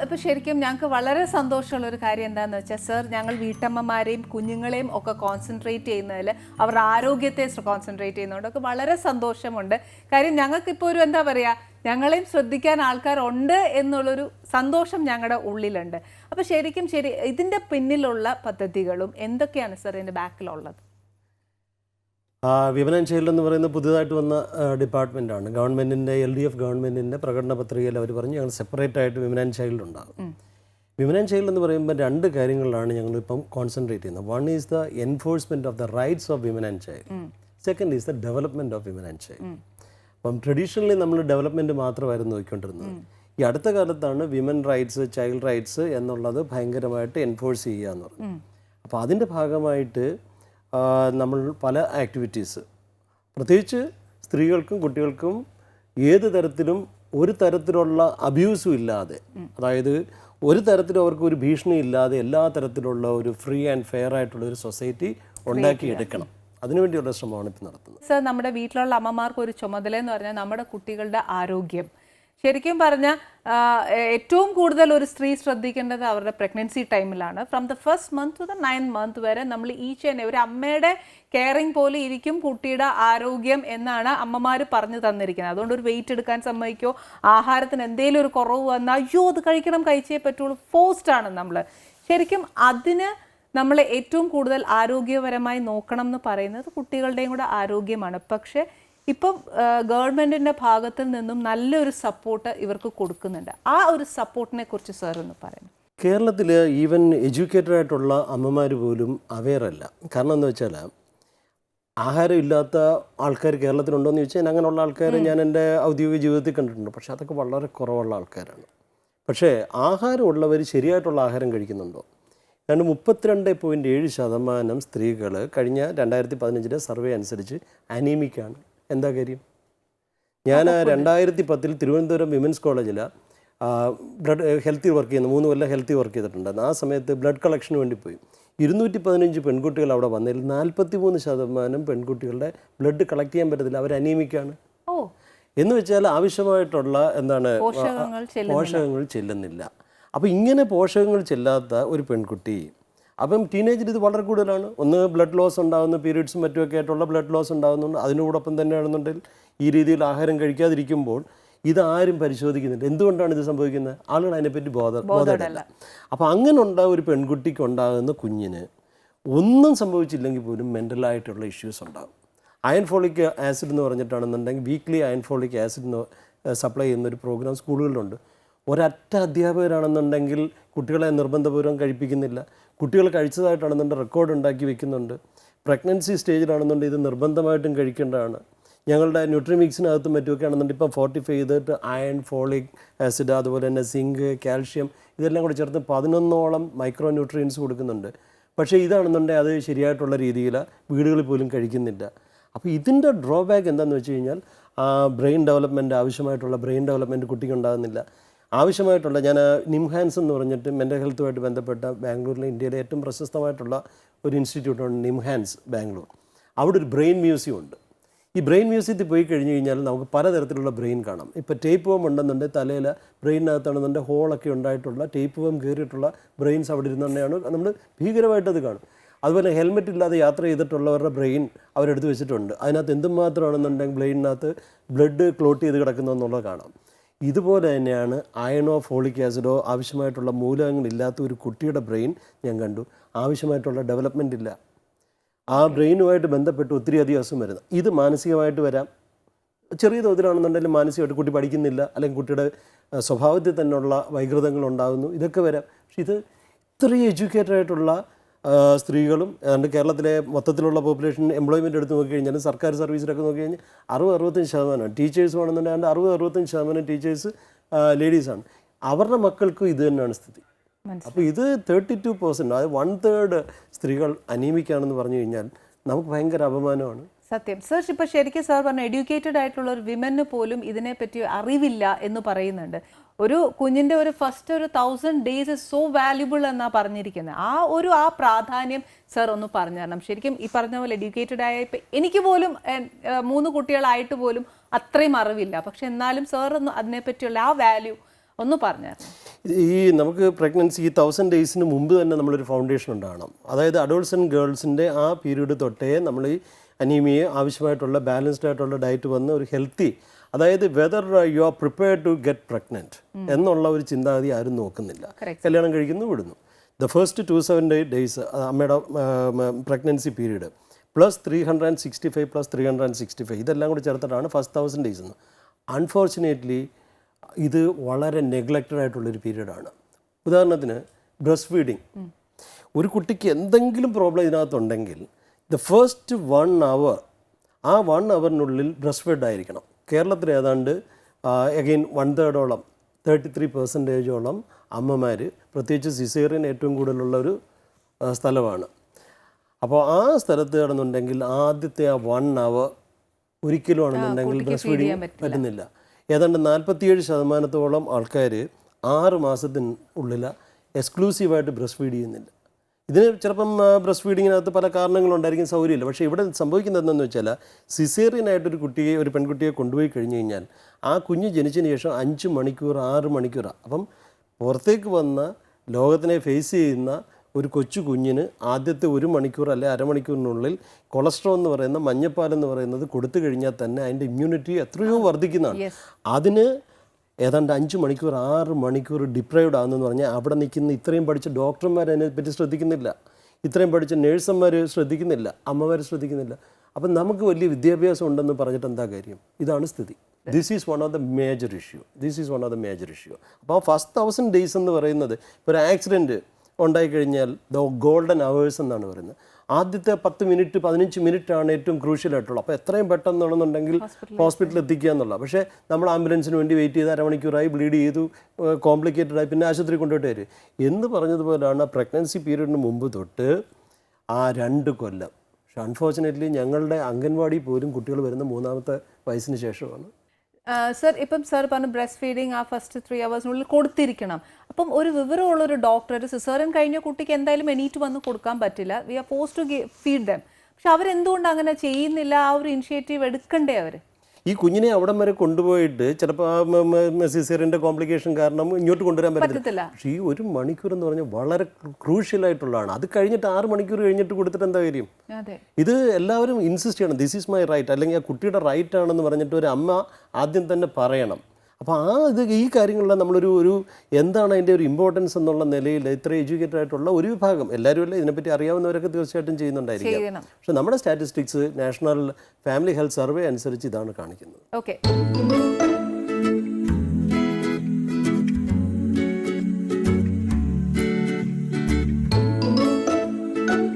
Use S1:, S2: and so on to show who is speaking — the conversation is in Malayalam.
S1: ഇപ്പൊ ശരിക്കും ഞങ്ങൾക്ക് വളരെ സന്തോഷമുള്ള ഒരു കാര്യം എന്താണെന്ന് വെച്ചാൽ സർ ഞങ്ങൾ വീട്ടമ്മമാരെയും കുഞ്ഞുങ്ങളെയും ഒക്കെ കോൺസെൻട്രേറ്റ് ചെയ്യുന്നതിൽ അവരുടെ ആരോഗ്യത്തെ കോൺസെൻട്രേറ്റ് ചെയ്യുന്നതുകൊണ്ടൊക്കെ വളരെ സന്തോഷമുണ്ട്. കാര്യം ഞങ്ങൾക്ക് ഇപ്പോൾ ഒരു എന്താ പറയുക ഞങ്ങളെയും ശ്രദ്ധിക്കാൻ ആൾക്കാരുണ്ട് എന്നുള്ളൊരു സന്തോഷം ഞങ്ങളുടെ ഉള്ളിലുണ്ട്. അപ്പോൾ ശരിക്കും ശരി ഇതിന്റെ പിന്നിലുള്ള പദ്ധതികളും എന്തൊക്കെയാണ് സർ ഇതിന്റെ ബാക്കിലുള്ളത്
S2: ആ, ചെയ്യലെന്ന് എന്ന് പറയുന്ന പുതുതായിട്ട് വന്ന ഡിപ്പാർട്ട്മെന്റാണ് ഗവൺമെന്റിന്റെ എൽ ഡി എഫ് ഗവൺമെന്റിന്റെ പ്രകടന പത്രികയിൽ അവർ പറഞ്ഞു ഞങ്ങൾ സെപ്പറേറ്റ് ആയിട്ട് വിമനൻ ചൈൽഡ് ഉണ്ടാകും. വിമനൻ ചൈൽഡ് എന്ന് പറയുമ്പോൾ രണ്ട് കാര്യങ്ങളിലാണ് ഞങ്ങളിപ്പം കോൺസെൻട്രേറ്റ് ചെയ്യുന്നത്. One is the enforcement of the rights of women and child second is the development of women and child അപ്പം ട്രഡീഷണലി നമ്മൾ ഡെവലപ്മെന്റ് മാത്രമായിരുന്നു നോക്കിക്കൊണ്ടിരുന്നത് ഈ അടുത്ത കാലത്താണ് വിമൻ റൈറ്റ്സ് ചൈൽഡ് റൈറ്റ്സ് എന്നുള്ളത് ഭയങ്കരമായിട്ട് എൻഫോഴ്സ് ചെയ്യുക എന്ന് പറഞ്ഞു അപ്പോൾ അതിന്റെ ഭാഗമായിട്ട് നമ്മൾ പല ആക്ടിവിറ്റീസ്. പ്രത്യേകിച്ച് സ്ത്രീകൾക്കും കുട്ടികൾക്കും ഏത് തരത്തിലും ഒരു തരത്തിലുള്ള അബ്യൂസും ഇല്ലാതെ അതായത് ഒരു തരത്തിലും അവർക്ക് ഒരു ഭീഷണി ഇല്ലാതെ എല്ലാ തരത്തിലുള്ള ഒരു ഫ്രീ ആൻഡ് ഫെയർ ആയിട്ടുള്ള ഒരു സൊസൈറ്റി ഉണ്ടാക്കിയെടുക്കണം അതിനുവേണ്ടിയുള്ള ശ്രമമാണ് ഇപ്പം നടത്തുന്നത്.
S1: സർ നമ്മുടെ വീട്ടിലുള്ള അമ്മമാർക്ക് ഒരു ചുമതല എന്ന് പറഞ്ഞാൽ നമ്മുടെ കുട്ടികളുടെ ആരോഗ്യം. ശരിക്കും പറഞ്ഞാൽ ഏറ്റവും കൂടുതൽ ഒരു സ്ത്രീ ശ്രദ്ധിക്കേണ്ടത് അവരുടെ പ്രഗ്നൻസി ടൈമിലാണ് from the first month to the nine month വരെ നമ്മൾ ഈച്ച് ആൻഡ് ഒരു അമ്മയുടെ കെയറിങ് പോലെ ഇരിക്കും കുട്ടിയുടെ ആരോഗ്യം എന്നാണ് അമ്മമാർ പറഞ്ഞു തന്നിരിക്കുന്നത്. അതുകൊണ്ട് ഒരു വെയിറ്റ് എടുക്കാൻ സമ്മതിക്കോ ആഹാരത്തിന് എന്തെങ്കിലും ഒരു കുറവ് വന്നാൽ അയ്യോ അത് കഴിക്കണം കഴിച്ചേ പറ്റുള്ളൂ ആണ് നമ്മൾ ശരിക്കും അതിന് നമ്മൾ ഏറ്റവും കൂടുതൽ ആരോഗ്യപരമായി നോക്കണം എന്ന് പറയുന്നത് കുട്ടികളുടെയും കൂടെ ആരോഗ്യമാണ്. പക്ഷേ ഇപ്പം ഗവൺമെന്റിന്റെ ഭാഗത്തിൽ നിന്നും നല്ലൊരു സപ്പോർട്ട് ഇവർക്ക് കൊടുക്കുന്നുണ്ട്. ആ ഒരു സപ്പോർട്ടിനെ കുറിച്ച് സാർ ഒന്ന് പറയാം
S2: കേരളത്തിൽ ഈവൻ എഡ്യൂക്കേറ്റഡ് ആയിട്ടുള്ള അമ്മമാർ പോലും അവെയറല്ല കാരണം എന്ന് വെച്ചാൽ ആഹാരം ഇല്ലാത്ത ആൾക്കാർ കേരളത്തിലുണ്ടോ എന്ന് ചോദിച്ചാൽ അങ്ങനെയുള്ള ആൾക്കാർ ഞാൻ എന്റെ ഔദ്യോഗിക ജീവിതത്തിൽ കണ്ടിട്ടുണ്ട്. പക്ഷേ അതൊക്കെ വളരെ കുറവുള്ള ആൾക്കാരാണ്. പക്ഷേ ആഹാരമുള്ളവർ ശരിയായിട്ടുള്ള ആഹാരം കഴിക്കുന്നുണ്ടോ? രണ്ട് മുപ്പത്തിരണ്ട് പോയിന്റ് ഏഴ് ശതമാനം സ്ത്രീകൾ കഴിഞ്ഞ രണ്ടായിരത്തി പതിനഞ്ചിലെ സർവേ അനുസരിച്ച് അനീമിക്കാണ് എന്താ കാര്യം? ഞാൻ രണ്ടായിരത്തി പത്തിൽ തിരുവനന്തപുരം വിമൻസ് കോളേജിൽ ബ്ലഡ് ഹെൽത്തി വർക്ക് ചെയ്യുന്ന മൂന്ന് കൊല്ലം ഹെൽത്തി വർക്ക് ചെയ്തിട്ടുണ്ട്. ആ സമയത്ത് ബ്ലഡ് കളക്ഷന് വേണ്ടി പോയി. ഇരുന്നൂറ്റി പതിനഞ്ച് പെൺകുട്ടികൾ അവിടെ വന്നതിൽ നാൽപ്പത്തി മൂന്ന് ശതമാനം പെൺകുട്ടികളുടെ ബ്ലഡ് കളക്ട് ചെയ്യാൻ പറ്റത്തില്ല. അവർ അനീമിക്കാണ്. എന്ന് വെച്ചാൽ ആവശ്യമായിട്ടുള്ള എന്താണ്
S1: പോഷകങ്ങൾ ചെല്ലുന്നില്ല.
S2: പോഷകങ്ങൾ ചെല്ലുന്നില്ല. അപ്പോൾ ഇങ്ങനെ പോഷകങ്ങൾ ചെല്ലാത്ത ഒരു പെൺകുട്ടി അപ്പം ടീനേജിൽ ഇത് വളരെ കൂടുതലാണ്. ഒന്ന് ബ്ലഡ് ലോസ് ഉണ്ടാകുന്ന പീരീഡ്സും മറ്റുമൊക്കെ ആയിട്ടുള്ള ബ്ലഡ് ലോസ് ഉണ്ടാകുന്നുണ്ട്. അതിനോടൊപ്പം തന്നെയാണെന്നുണ്ടെങ്കിൽ ഈ രീതിയിൽ ആഹാരം കഴിക്കാതിരിക്കുമ്പോൾ ഇതാരും പരിശോധിക്കുന്നില്ല. എന്തുകൊണ്ടാണ് ഇത് സംഭവിക്കുന്നത്? ആളുകൾ അതിനെപ്പറ്റി ബോധ ബോധമല്ല അപ്പോൾ അങ്ങനെ ഉണ്ടാകുന്ന ഒരു പെൺകുട്ടിക്ക് ഉണ്ടാകുന്ന കുഞ്ഞിന് ഒന്നും സംഭവിച്ചില്ലെങ്കിൽ പോലും മെന്റലായിട്ടുള്ള ഇഷ്യൂസ് ഉണ്ടാകും. അയൺ ഫോളിക് ആസിഡ് എന്ന് പറഞ്ഞിട്ടാണെന്നുണ്ടെങ്കിൽ weekly iron folic acid supply ചെയ്യുന്ന ഒരു പ്രോഗ്രാം സ്കൂളുകളിലുണ്ട് ഒരൊറ്റ അധ്യാപകരാണെന്നുണ്ടെങ്കിൽ കുട്ടികളെ നിർബന്ധപൂർവം കഴിപ്പിക്കുന്നില്ല. കുട്ടികൾ കഴിച്ചതായിട്ടാണെന്നുണ്ടെങ്കിൽ റെക്കോർഡ് ഉണ്ടാക്കി വെക്കുന്നുണ്ട്. പ്രഗ്നൻസി സ്റ്റേജിലാണെന്നുണ്ടെങ്കിൽ ഇത് നിർബന്ധമായിട്ടും കഴിക്കേണ്ടതാണ്. ഞങ്ങളുടെ ന്യൂട്രിമിക്സിനകത്തും മറ്റുമൊക്കെ ആണെന്നുണ്ടെങ്കിൽ ഇപ്പം ഫോർട്ടിഫൈ ചെയ്തിട്ട് അയൺ ഫോളിക് ആസിഡ് അതുപോലെ തന്നെ സിങ്ക് കാൽഷ്യം ഇതെല്ലാം കൂടി ചേർത്ത് പതിനൊന്നോളം മൈക്രോ ന്യൂട്രിയൻസ് കൊടുക്കുന്നുണ്ട്. പക്ഷേ ഇതാണെന്നുണ്ടെങ്കിൽ അത് ശരിയായിട്ടുള്ള രീതിയിൽ വീടുകളിൽ പോലും കഴിക്കുന്നില്ല. അപ്പോൾ ഇതിന്റെ ഡ്രോബാക്ക് എന്താണെന്ന് വെച്ച് കഴിഞ്ഞാൽ ബ്രെയിൻ ഡെവലപ്മെന്റ് ആവശ്യമായിട്ടുള്ള ബ്രെയിൻ ഡെവലപ്മെന്റ് കുട്ടിക്ക് ഉണ്ടാകുന്നില്ല. ആവശ്യമായിട്ടുള്ള ഞാൻ നിംഹാൻസ് എന്ന് പറഞ്ഞിട്ട് മെന്റൽ ഹെൽത്തുമായിട്ട് ബന്ധപ്പെട്ട ബാംഗ്ലൂരിലെ ഇന്ത്യയിലെ ഏറ്റവും പ്രശസ്തമായിട്ടുള്ള ഒരു ഇൻസ്റ്റിറ്റ്യൂട്ടാണ് നിംഹാൻസ് ബാംഗ്ലൂർ. അവിടെ ഒരു ബ്രെയിൻ മ്യൂസിയം ഉണ്ട്. ഈ ബ്രെയിൻ മ്യൂസിയത്തിൽ പോയി കഴിഞ്ഞ് കഴിഞ്ഞാൽ നമുക്ക് പലതരത്തിലുള്ള ബ്രെയിൻ കാണാം. ഇപ്പോൾ ടേപ്പ് വം ഉണ്ടെന്നുണ്ടെങ്കിൽ തലയിൽ ബ്രെയിനകത്താണെന്നുണ്ടെങ്കിൽ ഹോളൊക്കെ ഉണ്ടായിട്ടുള്ള ടേപ്പ് വം കയറിയിട്ടുള്ള ബ്രെയിൻസ് അവിടെ ഇരുന്നുണ്ടെയാണ് നമ്മൾ ഭീകരമായിട്ടത് കാണും. അതുപോലെ ഹെൽമെറ്റ് ഇല്ലാതെ യാത്ര ചെയ്തിട്ടുള്ളവരുടെ ബ്രെയിൻ അവരെടുത്ത് വെച്ചിട്ടുണ്ട്. അതിനകത്ത് എന്തുമാത്രമാണെന്നുണ്ടെങ്കിൽ ബ്രെയിനിനകത്ത് ബ്ലഡ് ക്ലോട്ട് ചെയ്ത് കിടക്കുന്നു എന്നുള്ളത് കാണാം. ഇതുപോലെ തന്നെയാണ് അയണോ ഫോളിക് ആസിഡോ ആവശ്യമായിട്ടുള്ള മൂലകങ്ങളില്ലാത്ത ഒരു കുട്ടിയുടെ ബ്രെയിൻ ഞാൻ കണ്ടു. ആവശ്യമായിട്ടുള്ള ഡെവലപ്മെന്റ് ഇല്ല. ആ ബ്രെയിനുമായിട്ട് ബന്ധപ്പെട്ട് ഒത്തിരി അധികം അസുഖം വരുന്നത് ഇത് മാനസികമായിട്ട് വരാം. ചെറിയ തോതിലാണെന്നുണ്ടെങ്കിലും മാനസികമായിട്ട് കുട്ടി പഠിക്കുന്നില്ല. അല്ലെങ്കിൽ കുട്ടിയുടെ സ്വഭാവത്തിൽ തന്നെയുള്ള വൈകൃതങ്ങൾ ഉണ്ടാകുന്നു. ഇതൊക്കെ വരാം. പക്ഷെ ഇത് ഇത്രയും എഡ്യൂക്കേറ്റഡ് ആയിട്ടുള്ള സ്ത്രീകളും അതുകൊണ്ട് കേരളത്തിലെ മൊത്തത്തിലുള്ള പോപ്പുലേഷൻ എംപ്ലോയ്മെന്റ് എടുത്ത് നോക്കിക്കഴിഞ്ഞാൽ സർക്കാർ സർവീസിലൊക്കെ നോക്കി കഴിഞ്ഞാൽ അറുപത് അറുപത്തഞ്ച് ശതമാനമാണ് ടീച്ചേഴ്സ് വേണമെന്നുണ്ടെങ്കിൽ അറുപത് അറുപത്തഞ്ച് ശതമാനം ടീച്ചേഴ്സ് ലേഡീസാണ് അവരുടെ മക്കൾക്കും ഇത് തന്നെയാണ് സ്ഥിതി. അപ്പോൾ ഇത് തേർട്ടി ടു പെർസെന്റ് അതായത് വൺ തേർഡ് സ്ത്രീകൾ അനീമിക്കാണെന്ന് പറഞ്ഞു കഴിഞ്ഞാൽ നമുക്ക് ഭയങ്കര അപമാനമാണ്.
S1: സത്യം. സർ ഇപ്പോൾ ശരിക്കും സാർ പറഞ്ഞ എഡ്യൂക്കേറ്റഡ് ആയിട്ടുള്ള ഒരു വിമന് പോലും ഇതിനെപ്പറ്റി അറിവില്ല എന്ന് പറയുന്നുണ്ട്. ഒരു കുഞ്ഞിന്റെ ഒരു ഫസ്റ്റ് ഒരു thousand days is so valuable എന്നാ പറഞ്ഞിരിക്കുന്നത് ആ ഒരു ആ പ്രാധാന്യം സർ ഒന്ന് പറഞ്ഞു തരണം. ശരിക്കും ഈ പറഞ്ഞ പോലെ എഡ്യൂക്കേറ്റഡ് ആയ ഇപ്പം എനിക്ക് പോലും മൂന്ന് കുട്ടികളായിട്ട് പോലും അത്രയും അറിവില്ല. പക്ഷെ എന്നാലും സർ ഒന്ന് അതിനെപ്പറ്റിയുള്ള ആ വാല്യൂ ഒന്ന് പറഞ്ഞു
S2: ഈ നമുക്ക് പ്രഗ്നൻസി ഈ തൗസൻഡ് ഡേയ്സിന് മുമ്പ് തന്നെ നമ്മളൊരു ഫൗണ്ടേഷൻ ഉണ്ടാകണം. അതായത് അഡോൾസ് ആൻഡ് ഗേൾസിന്റെ ആ പീരീഡ് തൊട്ടേ നമ്മൾ ഈ അനീമിയെ ആവശ്യമായിട്ടുള്ള ബാലൻസ്ഡ് ആയിട്ടുള്ള ഡയറ്റ് വന്ന് ഒരു ഹെൽത്തി അതായത് whether you are prepared to get pregnant എന്നുള്ള ഒരു ചിന്താഗതി ആരും നോക്കുന്നില്ല. കല്യാണം കഴിക്കുന്നു വിടുന്നു. The first two seven days അമ്മയുടെ pregnancy period plus three hundred and sixty five plus three hundred and sixty five ഇതെല്ലാം കൂടി ചേർത്തിട്ടാണ് ഫസ്റ്റ് തൗസൻഡ് ഡേയ്സ് എന്ന് അൺഫോർച്ചുനേറ്റ്ലി ഇത് വളരെ നെഗ്ലക്റ്റഡ് ആയിട്ടുള്ളൊരു പീരീഡാണ് ഉദാഹരണത്തിന് ബ്രസ്റ്റ് ഫീഡിങ് ഒരു കുട്ടിക്ക് എന്തെങ്കിലും പ്രോബ്ലം ഇതിനകത്തുണ്ടെങ്കിൽ ദ ഫസ്റ്റ് വൺ അവർ ആ വൺ അവറിനുള്ളിൽ ബ്രസ്റ്റ് ഫീഡ് ആയിരിക്കണം. കേരളത്തിൽ ഏതാണ്ട് അഗെയിൻ വൺ തേർഡോളം തേർട്ടി ത്രീ പെർസെന്റേജോളം അമ്മമാർ പ്രത്യേകിച്ച് സിസേറിയൻ ഏറ്റവും കൂടുതലുള്ള ഒരു സ്ഥലമാണ്. അപ്പോൾ ആ സ്ഥലത്ത് കിടന്നുണ്ടെങ്കിൽ ആദ്യത്തെ ആ വൺ അവർ ഒരിക്കലും ആണെന്നുണ്ടെങ്കിൽ ബ്രസ്റ്റ് ഫീഡിങ് പറ്റുന്നില്ല. ഏതാണ്ട് നാൽപ്പത്തിയേഴ് ശതമാനത്തോളം ആൾക്കാർ ആറ് മാസത്തിനുള്ളിൽ എക്സ്ക്ലൂസീവായിട്ട് ബ്രസ്റ്റ് ഫീഡ് ചെയ്യുന്നില്ല. ഇതിന് ചിലപ്പം ബ്രസ്റ്റ് ഫീഡിങ്ങിനകത്ത് പല കാരണങ്ങളുണ്ടായിരിക്കും സൗകര്യമില്ല. പക്ഷേ ഇവിടെ സംഭവിക്കുന്നത് എന്താണെന്ന് വെച്ചാൽ സിസേറിയനായിട്ടൊരു കുട്ടിയെ ഒരു പെൺകുട്ടിയെ കൊണ്ടുപോയി കഴിഞ്ഞ് കഴിഞ്ഞാൽ ആ കുഞ്ഞ് ജനിച്ചതിന് ശേഷം അഞ്ച് മണിക്കൂർ ആറ് മണിക്കൂറാണ് അപ്പം പുറത്തേക്ക് വന്ന ലോകത്തിനെ ഫേസ് ചെയ്യുന്ന ഒരു കൊച്ചു കുഞ്ഞിന് ആദ്യത്തെ ഒരു മണിക്കൂർ അല്ലെ അരമണിക്കൂറിനുള്ളിൽ കൊളസ്ട്രോൾ എന്ന് പറയുന്ന മഞ്ഞപ്പാൽ എന്ന് പറയുന്നത് കൊടുത്തു കഴിഞ്ഞാൽ തന്നെ അതിന്റെ ഇമ്മ്യൂണിറ്റി എത്രയോ വർദ്ധിക്കുന്നതാണ്. അതിന് ഏതാണ്ട് അഞ്ച് മണിക്കൂർ ആറ് മണിക്കൂർ ഡിപ്രൈവ്ഡ് ആണെന്ന് പറഞ്ഞാൽ അവിടെ നിൽക്കുന്ന ഇത്രയും പഠിച്ച ഡോക്ടർമാർ അതിനെപ്പറ്റി ശ്രദ്ധിക്കുന്നില്ല. ഇത്രയും പഠിച്ച നേഴ്സന്മാർ ശ്രദ്ധിക്കുന്നില്ല അമ്മമാർ ശ്രദ്ധിക്കുന്നില്ല. അപ്പം നമുക്ക് വലിയ വിദ്യാഭ്യാസം ഉണ്ടെന്ന് പറഞ്ഞിട്ട് എന്താ കാര്യം? ഇതാണ് സ്ഥിതി. This is one of the major issue this is one of the major issue അപ്പോൾ ഫസ്റ്റ് തൗസൻഡ് ഡേയ്സ് എന്ന് പറയുന്നത് ഇപ്പോൾ ഒരു ആക്സിഡന്റ് ഉണ്ടായിക്കഴിഞ്ഞാൽ ദ ഗോൾഡൻ അവേഴ്സ് എന്നാണ് പറയുന്നത്. ആദ്യത്തെ പത്ത് മിനിറ്റ് പതിനഞ്ച് മിനിറ്റ് ആണ് ഏറ്റവും ക്രൂഷ്യൽ ആയിട്ടുള്ളത്. അപ്പോൾ എത്രയും പെട്ടെന്നാണെന്നുണ്ടെങ്കിൽ ഹോസ്പിറ്റലിൽ എത്തിക്കുക എന്നുള്ള പക്ഷേ നമ്മൾ ആംബുലൻസിന് വേണ്ടി വെയിറ്റ് ചെയ്ത് അരമണിക്കൂറായി ബ്ലീഡ് ചെയ്തു കോംപ്ലിക്കേറ്റഡ് ആയി പിന്നെ ആശുപത്രി കൊണ്ടുപോയിട്ട് വരും. എന്ന് പറഞ്ഞതുപോലെയാണ് പ്രഗ്നൻസി പീരീഡിന് മുമ്പ് തൊട്ട് ആ രണ്ട് കൊല്ലം. പക്ഷെ അൺഫോർച്ചുനേറ്റ്ലി ഞങ്ങളുടെ അംഗൻവാടി പോലും കുട്ടികൾ വരുന്ന മൂന്നാമത്തെ വയസ്സിന് ശേഷമാണ്.
S1: സർ ഇപ്പം സർ പറഞ്ഞു ബ്രസ്റ്റ് ഫീഡിങ് ആ ഫസ്റ്റ് ത്രീ അവേഴ്സിനുള്ളിൽ കൊടുത്തിരിക്കണം. അപ്പം ഒരു വിവരമുള്ള ഒരു ഡോക്ടർ ഒരു സിസേറിയൻ കഴിഞ്ഞ കുട്ടിക്ക് എന്തായാലും എണീറ്റ് വന്ന് കൊടുക്കാൻ പറ്റില്ല. We are force to feed them പക്ഷെ അവരെന്തുകൊണ്ട് അങ്ങനെ ചെയ്യുന്നില്ല? ആ ഒരു ഇനിഷ്യേറ്റീവ് എടുക്കണ്ടേ അവർ
S2: ഈ കുഞ്ഞിനെ അവിടം വരെ കൊണ്ടുപോയിട്ട് ചിലപ്പോൾ സിസേറിന്റെ കോംപ്ലിക്കേഷൻ കാരണം ഇങ്ങോട്ട് കൊണ്ടുവരാൻ പറ്റത്തില്ല. പക്ഷേ ഈ ഒരു മണിക്കൂർ എന്ന് പറഞ്ഞാൽ വളരെ ക്രൂഷ്യൽ ആയിട്ടുള്ളതാണ്. അത് കഴിഞ്ഞിട്ട് ആറ് മണിക്കൂർ കഴിഞ്ഞിട്ട് കൊടുത്തിട്ട് എന്താ കാര്യം? ഇത് എല്ലാവരും ഇൻസിസ്റ്റ് ചെയ്യണം. ദിസ് ഈസ് മൈ റൈറ്റ് അല്ലെങ്കിൽ ആ കുട്ടിയുടെ റൈറ്റ് ആണെന്ന് പറഞ്ഞിട്ട് ഒരു അമ്മ ആദ്യം തന്നെ പറയണം. അപ്പോൾ ആ ഇത് ഈ കാര്യങ്ങളിലെല്ലാം നമ്മളൊരു ഒരു എന്താണ് അതിന്റെ ഒരു ഇമ്പോർട്ടൻസ് എന്നുള്ള നിലയിൽ ഇത്ര എഡ്യൂക്കേറ്റഡ് ആയിട്ടുള്ള ഒരു വിഭാഗം എല്ലാവരും അല്ല ഇതിനെപ്പറ്റി അറിയാവുന്നവരൊക്കെ തീർച്ചയായിട്ടും ചെയ്യുന്നുണ്ടായിരിക്കും. പക്ഷെ നമ്മുടെ statistics national family health survey അനുസരിച്ച് ഇതാണ് കാണിക്കുന്നത്.
S1: ഓക്കെ